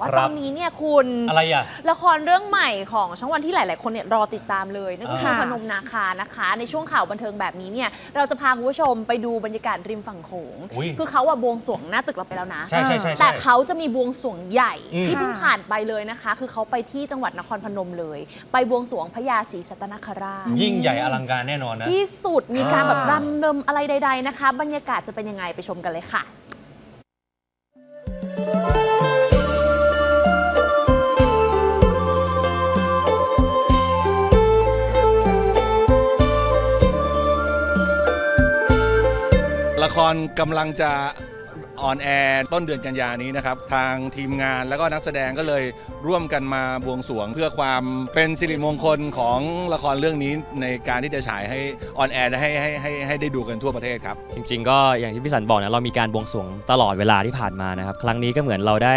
ว่าครัตบ อนนี้เนี่ยคุณอะไรอะ ละครเรื่องใหม่ของช่องวันที่หลาย ๆ คนเนี่ยรอติดตามเลยนั่นก็คือค่ะ พนมนาคานะคะ ในช่วงข่าวบันเทิงแบบนี้เนี่ยเราจะพาคุณผู้ชมไปดูบรรยากาศริมฝั่งโขงอุ๊ย คือเขาอะบวงสรวงหน้าตึกเราไปแล้วนะ ใช่ใช่ใช่ใช่แต่เขาจะมีบวงสรวงใหญ่อืม ที่เพิ่งค่ะผ่านไปเลยนะคะ คือเขาไปที่จังหวัดนครพนมเลย ไปบวงสรวงพญาศรีสัตนคราช ยิ่งใหญ่อลังการแน่นอนนะ ที่สุดมีการแบบอ่ารำเริมอะไรใด ๆ นะคะ บรรยากาศจะเป็นยังไงไปชมกันเลยค่ะ ละครกำลังจะออนแอร์ต้นเดือนกันยานี้นะครับ ทางทีมงานแล้วก็นักแสดงก็เลยร่วมกันมาบวงสรวง เพื่อความเป็นสิริมงคลของละครเรื่องนี้ในการที่จะฉายให้ออนแอร์ให้ให้ให้ให้ได้ดูกันทั่วประเทศครับ จริง ๆ ก็อย่างที่พี่สันบอกนะเรามีการบวงสรวงตลอดเวลาที่ผ่านมานะครับ ครั้งนี้ก็เหมือนเราได้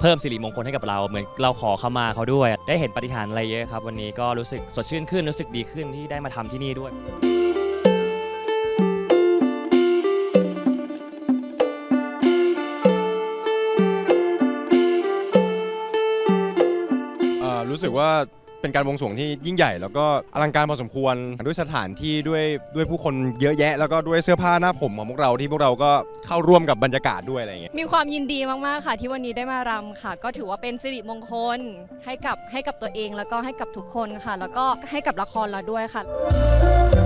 เพิ่มสิริมงคลให้กับเราเหมือนเราขอเข้ามาเขาด้วย ได้เห็นปฏิหารย์อะไรเยอะครับ วันนี้ก็รู้สึกสดชื่นขึ้นรู้สึกดีขึ้นที่ได้มาทำที่นี่ด้วย รู้สึกว่าเป็นการวงสวงที่ยิ่งใหญ่ แล้วก็อลังการพอสมควรด้วยสถานที่ด้วยด้วยผู้คนเยอะแยะ แล้วก็ด้วยเสื้อผ้าหน้าผมของพวกเราที่พวกเราก็เข้าร่วมกับบรรยากาศด้วยอะไรอย่างเงี้ยมีความยินดีมากๆค่ะ ที่วันนี้ได้มารำค่ะ ก็ถือว่าเป็นสิริมงคลให้กับให้กับตัวเองแล้วก็ให้กับทุกคนค่ะ แล้วก็ให้กับละครเราด้วยค่ะ